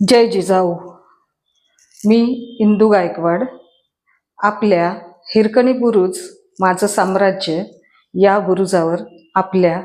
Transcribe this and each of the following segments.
जय जिजाऊ. मी इंदू गायकवाड. आपल्या हिरकणी बुरुज माझं साम्राज्य या बुरुजावर आपल्या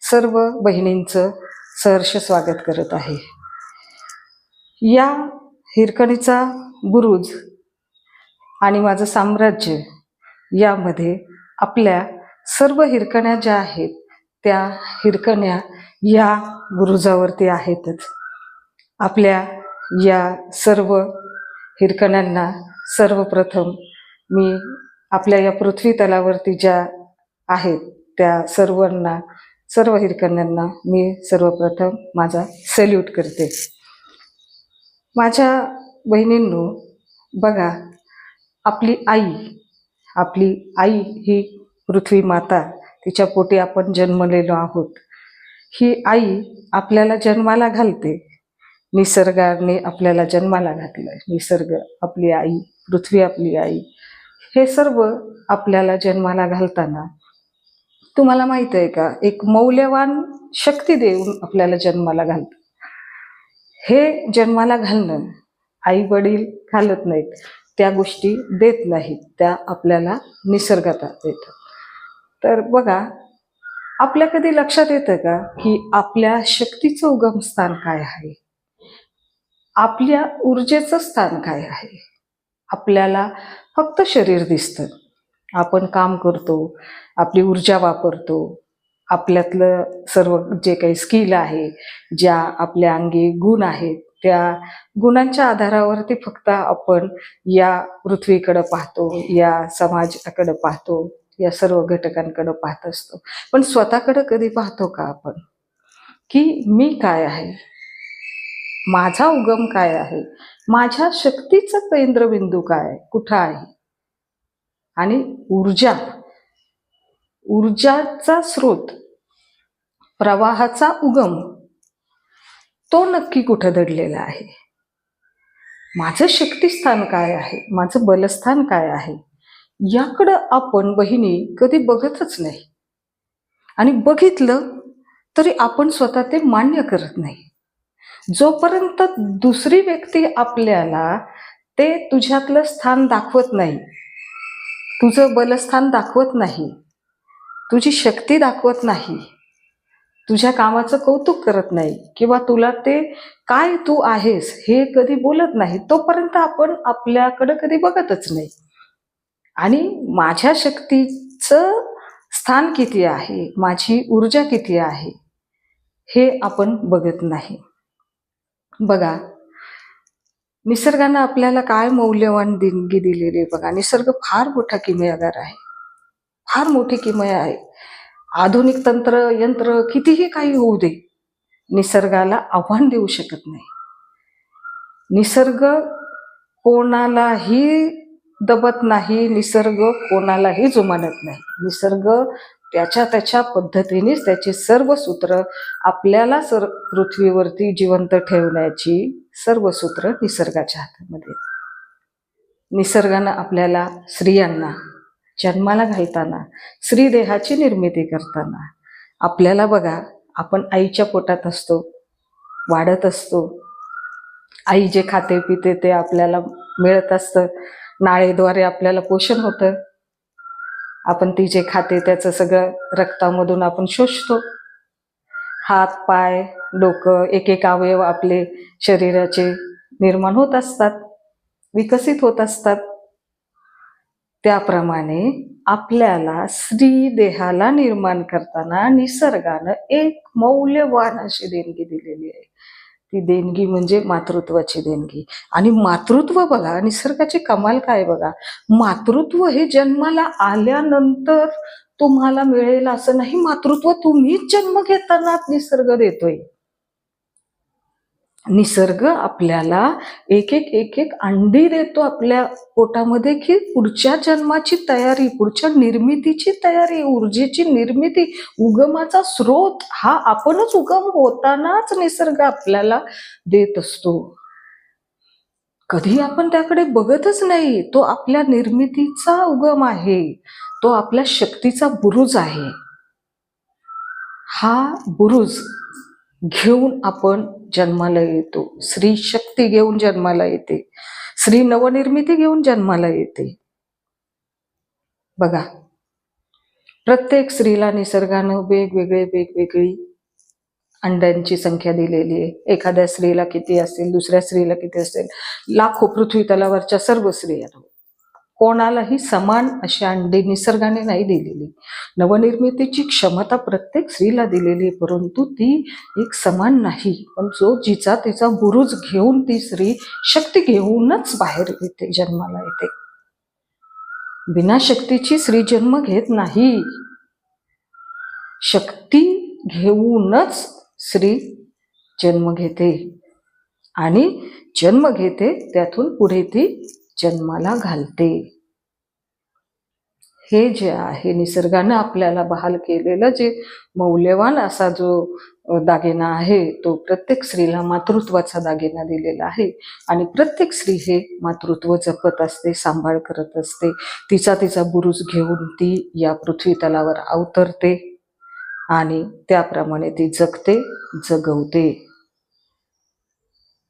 सर्व बहिणींचं सहर्ष स्वागत करत आहे. या हिरकणीचा बुरुज आणि माझं साम्राज्य यामध्ये आपल्या सर्व हिरकण्या ज्या आहेत त्या हिरकण्या या बुरुजावरती आहेतच. आपल्या या सर्व हिरकण्यांना सर्वप्रथम मी आपल्या या पृथ्वी तलावरती ज्या आहेत त्या सर्वांना सर्व हिरकण्यांना मी सर्वप्रथम माझा सल्यूट करते. माझ्या बहिणींनो बघा आपली आई आपली आई ही पृथ्वी माता तिच्या पोटी आपण जन्मलेलो आहोत. ही आई आपल्याला जन्माला घालते. निसर्गाने आपल्याला जन्माला घातलं निसर्ग आपली आई पृथ्वी आपली आई हे सर्व आपल्याला जन्माला घालताना तुम्हाला माहीत आहे का? एक मौल्यवान शक्ती देऊन आपल्याला जन्माला घालत. हे जन्माला घालणं आई वडील घालत नाहीत. त्या गोष्टी देत नाहीत. त्या आपल्याला निसर्गात देतात. तर बघा आपल्या कधी लक्षात येतं का की आपल्या शक्तीचं उगमस्थान काय आहे? आपल्या ऊर्जेचं स्थान काय आहे? आपल्याला फक्त शरीर दिसतं. आपण काम करतो आपली ऊर्जा वापरतो आपल्यातलं सर्व जे काही स्किल आहे ज्या आपल्या अंगी गुण आहेत त्या गुणांच्या आधारावरती फक्त आपण या पृथ्वीकडं पाहतो या समाजाकडं पाहतो या सर्व घटकांकडं पाहत असतो. पण स्वतःकडं कधी पाहतो का आपण? की मी काय आहे? माझा उगम काय आहे? माझ्या शक्तीचं केंद्रबिंदू काय? कुठं आहे? आणि ऊर्जा. ऊर्जाचा स्रोत प्रवाहाचा उगम तो नक्की कुठं दडलेला आहे? माझं शक्तिस्थान काय आहे? माझं बलस्थान काय आहे? याकडं आपण बहिणी कधी बघतच नाही. आणि बघितलं तरी आपण स्वतः ते मान्य करत नाही. जोपर्यंत दुसरी व्यक्ती आपल्याला ते तुझ्यातलं स्थान दाखवत नाही तुझं बलस्थान दाखवत नाही तुझी शक्ती दाखवत नाही तुझ्या कामाचं कौतुक करत नाही किंवा तुला ते काय तू आहेस हे कधी बोलत नाही तोपर्यंत आपण आपल्याकडं कधी बघतच नाही. आणि माझ्या शक्तीचं स्थान किती आहे? माझी ऊर्जा किती आहे? हे आपण बघत नाही. बघा निसर्गानं आपल्याला काय मौल्यवान देणगी दिलेली आहे बघा. निसर्ग फार मोठा किमयागार आहे. फार मोठी किमया आहे. आधुनिक तंत्र यंत्र कितीही काही होऊ दे निसर्गाला आव्हान देऊ शकत नाही. निसर्ग कोणालाही दबत नाही निसर्ग कोणालाही जुमानत नाही. निसर्ग त्याच्या त्याच्या पद्धतीनेच त्याची सर्व सूत्र आपल्याला सर पृथ्वीवरती जिवंत ठेवण्याची सर्व सूत्र निसर्गाच्या हातामध्ये निसर्गानं आपल्याला स्त्रियांना जन्माला घालताना स्त्री देहाची निर्मिती करताना आपल्याला बघा आपण आईच्या पोटात असतो वाढत असतो. आई जे खाते पिते ते आपल्याला मिळत असतं. नाळेद्वारे आपल्याला पोषण होतं. आपण ती जे खाते त्याचं सगळं रक्तामधून आपण शोषतो. हात पाय डोकं एक एक अवयव आपले शरीराचे निर्माण होत असतात विकसित होत असतात. त्याप्रमाणे आपल्याला स्त्री देहाला निर्माण करताना निसर्गानं एक मौल्यवान अशी देणगी दिलेली आहे. ती देणगी म्हणजे मातृत्वाची देणगी. आणि मातृत्व बघा निसर्गाची कमाल काय बघा? मातृत्व हे जन्माला आल्यानंतर तुम्हाला मिळेल असं नाही. मातृत्व तुम्हीच जन्म घेताना निसर्ग देतोय. निसर्ग आपल्याला एक एक एक एक अंडी देतो आपल्या पोटामध्ये की पुढच्या जन्माची तयारी पुढच्या निर्मितीची तयारी ऊर्जेची निर्मिती उगमाचा स्रोत हा आपणच उगम होतानाच निसर्ग आपल्याला देत असतो. कधी आपण त्याकडे बघतच नाही. तो आपल्या निर्मितीचा उगम आहे. तो आपल्या शक्तीचा बुरुज आहे. हा बुरुज घेऊन आपण जन्माला येतो. स्त्री शक्ती घेऊन जन्माला येते. स्त्री नवनिर्मिती घेऊन जन्माला येते. बघा. प्रत्येक स्त्रीला निसर्गानं वेगवेगळे वेगवेगळी अंड्यांची संख्या दिलेली आहे. एखाद्या स्त्रीला किती असेल दुसऱ्या स्त्रीला किती असेल लाखो पृथ्वी तलावरच्या सर्व स्त्रिया कोणालाही समान अशी अंडी निसर्गाने नाही दिलेली. नवनिर्मितीची क्षमता प्रत्येक स्त्रीला दिलेली आहे, परंतु ती एक समान नाही. पण जो जिचा तिचा बुरुज घेऊन ती स्त्री शक्ती घेऊनच बाहेर येते जन्माला येते. बिना शक्तीची स्त्री जन्म घेत नाही. शक्ती घेऊनच स्त्री जन्म घेते. आणि जन्म घेते त्यातून पुढे ती जन्माला घालते. हे जे आहे निसर्गानं आपल्याला बहाल केलेलं जे मौल्यवान असा जो दागिना आहे तो प्रत्येक स्त्रीला मातृत्वाचा दागिना दिलेला आहे. आणि प्रत्येक स्त्री हे मातृत्व जपत असते सांभाळ करत असते. तिचा तिचा बुरुज घेऊन ती या पृथ्वी तलावर अवतरते आणि त्याप्रमाणे ती जगते जगवते.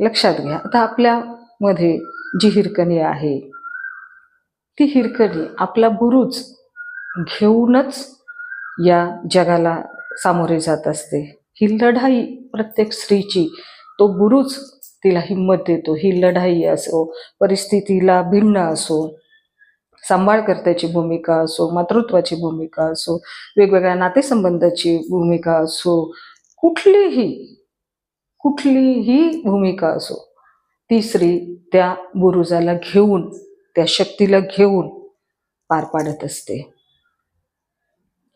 लक्षात घ्या. आता आपल्यामध्ये जी हिरकणी आहे ती हिरकणी आपला गुरुच घेऊनच या जगाला सामोरे जात असते. ही लढाई प्रत्येक स्त्रीची तो गुरुच तिला हिंमत देतो. ही लढाई असो परिस्थितीला भिन्न असो सांभाळकर्त्याची भूमिका असो मातृत्वाची भूमिका असो वेगवेगळ्या नातेसंबंधाची भूमिका असो कुठलीही कुठलीही भूमिका असो ती स्त्री त्या बुरुजाला घेऊन त्या शक्तीला घेऊन पार पाडत असते.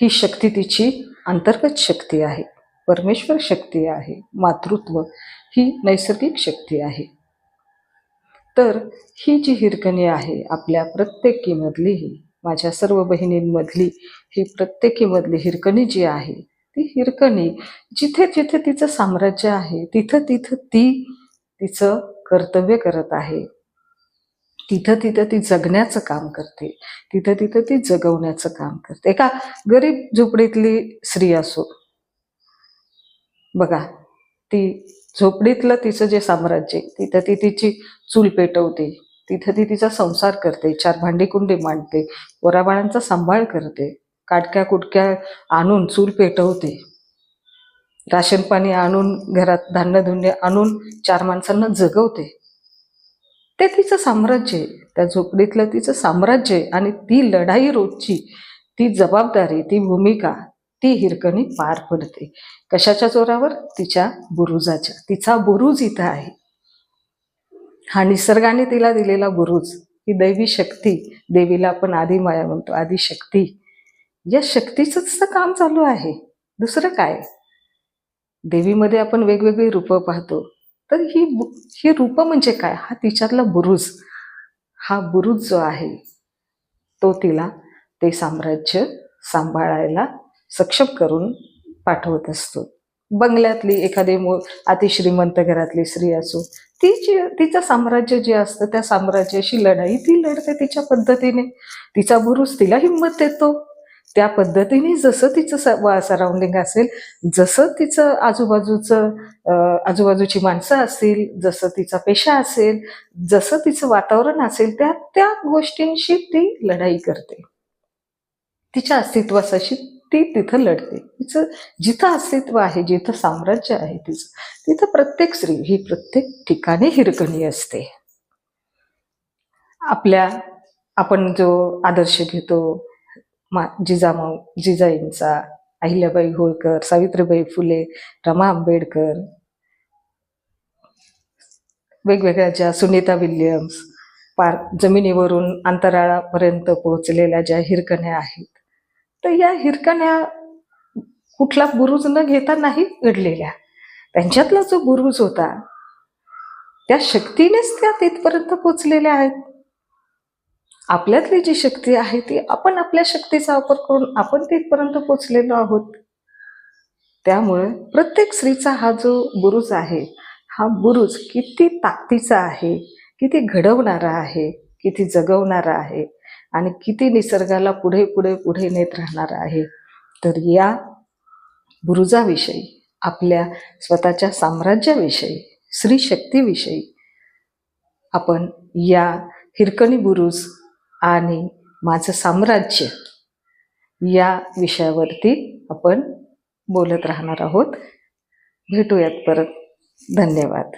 ही शक्ती तिची अंतर्गत शक्ती आहे. परमेश्वर शक्ती आहे. मातृत्व ही नैसर्गिक शक्ती आहे. तर ही जी हिरकणी आहे आपल्या प्रत्येकीमधली ही माझ्या सर्व बहिणींमधली ही प्रत्येकीमधली हिरकणी जी आहे ती हिरकणी जिथे जिथे तिचं साम्राज्य आहे तिथं तिथं ती तिचं कर्तव्य करत आहे. तिथं तिथं ती जगण्याचं काम करते. तिथं तिथं ती जगवण्याचं काम करते. एका गरीब झोपडीतली स्त्री असो. बघा ती झोपडीतलं तिचं जे साम्राज्य तिथं ती तिची चूल पेटवते. तिथं ती तिचा संसार करते चार भांडी कुंडी मांडते वराबाळांचा सांभाळ करते काटक्या कुटक्या आणून चूल पेटवते. राशन पाणी आणून घरात धान्य धुन्य आणून चार माणसांना जगवते. ते तिचं साम्राज्य आहे. त्या झोपडीतलं तिचं साम्राज्य आहे. आणि ती लढाई रोजची ती जबाबदारी ती भूमिका ती हिरकणी पार पडते. कशाच्या जोरावर? तिच्या बुरुजाच्या. तिचा बुरुज इथं आहे. हा निसर्गाने तिला दिलेला बुरुज ही दैवी शक्ती देवीला आपण आदिमाया म्हणतो आदिशक्ती या शक्तीचंच काम चालू आहे. दुसरं काय? देवीमध्ये आपण वेगवेगळी रूपं पाहतो. तर ही ही रूपं म्हणजे काय? हा तिच्यातला बुरुज. हा बुरुज जो आहे तो तिला ते साम्राज्य सांभाळायला सक्षम करून पाठवत असतो. बंगल्यातली एखादी मो अतिश्रीमंत घरातली स्त्री असो ती जी तिचं साम्राज्य जे असतं त्या साम्राज्याशी लढाई ती लढते तिच्या पद्धतीने. तिचा बुरुज तिला हिंमत देतो. त्या पद्धतीने जसं तिचं सराउंडिंग असेल जसं तिचं आजूबाजूचं आजूबाजूची माणसं असतील जसं तिचा पेशा असेल जसं तिचं वातावरण असेल त्या त्या गोष्टींशी ती लढाई करते. तिच्या अस्तित्वासाठी ती तिथं लढते. तिचं जिथं अस्तित्व आहे जिथं साम्राज्य आहे तिचं तिथं प्रत्येक स्त्री ही प्रत्येक ठिकाणी हिरकणी असते. आपल्या आपण जो आदर्श घेतो मा जिजामाऊ जिजाईंचा अहिल्याबाई होळकर सावित्रीबाई फुले रमा आंबेडकर वेगवेगळ्या ज्या सुनीता विल्यम्स पार जमिनीवरून अंतराळापर्यंत पोहोचलेल्या ज्या हिरकण्या आहेत तर या हिरकण्या कुठला बुरुज न घेता नाही घडलेल्या. त्यांच्यातला जो बुरुज होता त्या शक्तीनेच त्या तिथपर्यंत पोचलेल्या आहेत. आपल्यातली जी शक्ती आहे ती आपण आपल्या शक्तीचा वापर करून आपण तिथपर्यंत पोचलेलो आहोत. त्यामुळे प्रत्येक स्त्रीचा हा जो बुरुज आहे हा बुरुज किती ताकदीचा आहे किती घडवणारा आहे किती जगवणारा आहे आणि किती निसर्गाला पुढे पुढे पुढे नेत राहणार आहे. तर या बुरुजाविषयी आपल्या स्वतःच्या साम्राज्याविषयी स्त्री शक्तीविषयी आपण या हिरकणी बुरुज आणि माझं साम्राज्य या विषयावरती आपण बोलत राहणार आहोत. भेटूयात परत. धन्यवाद.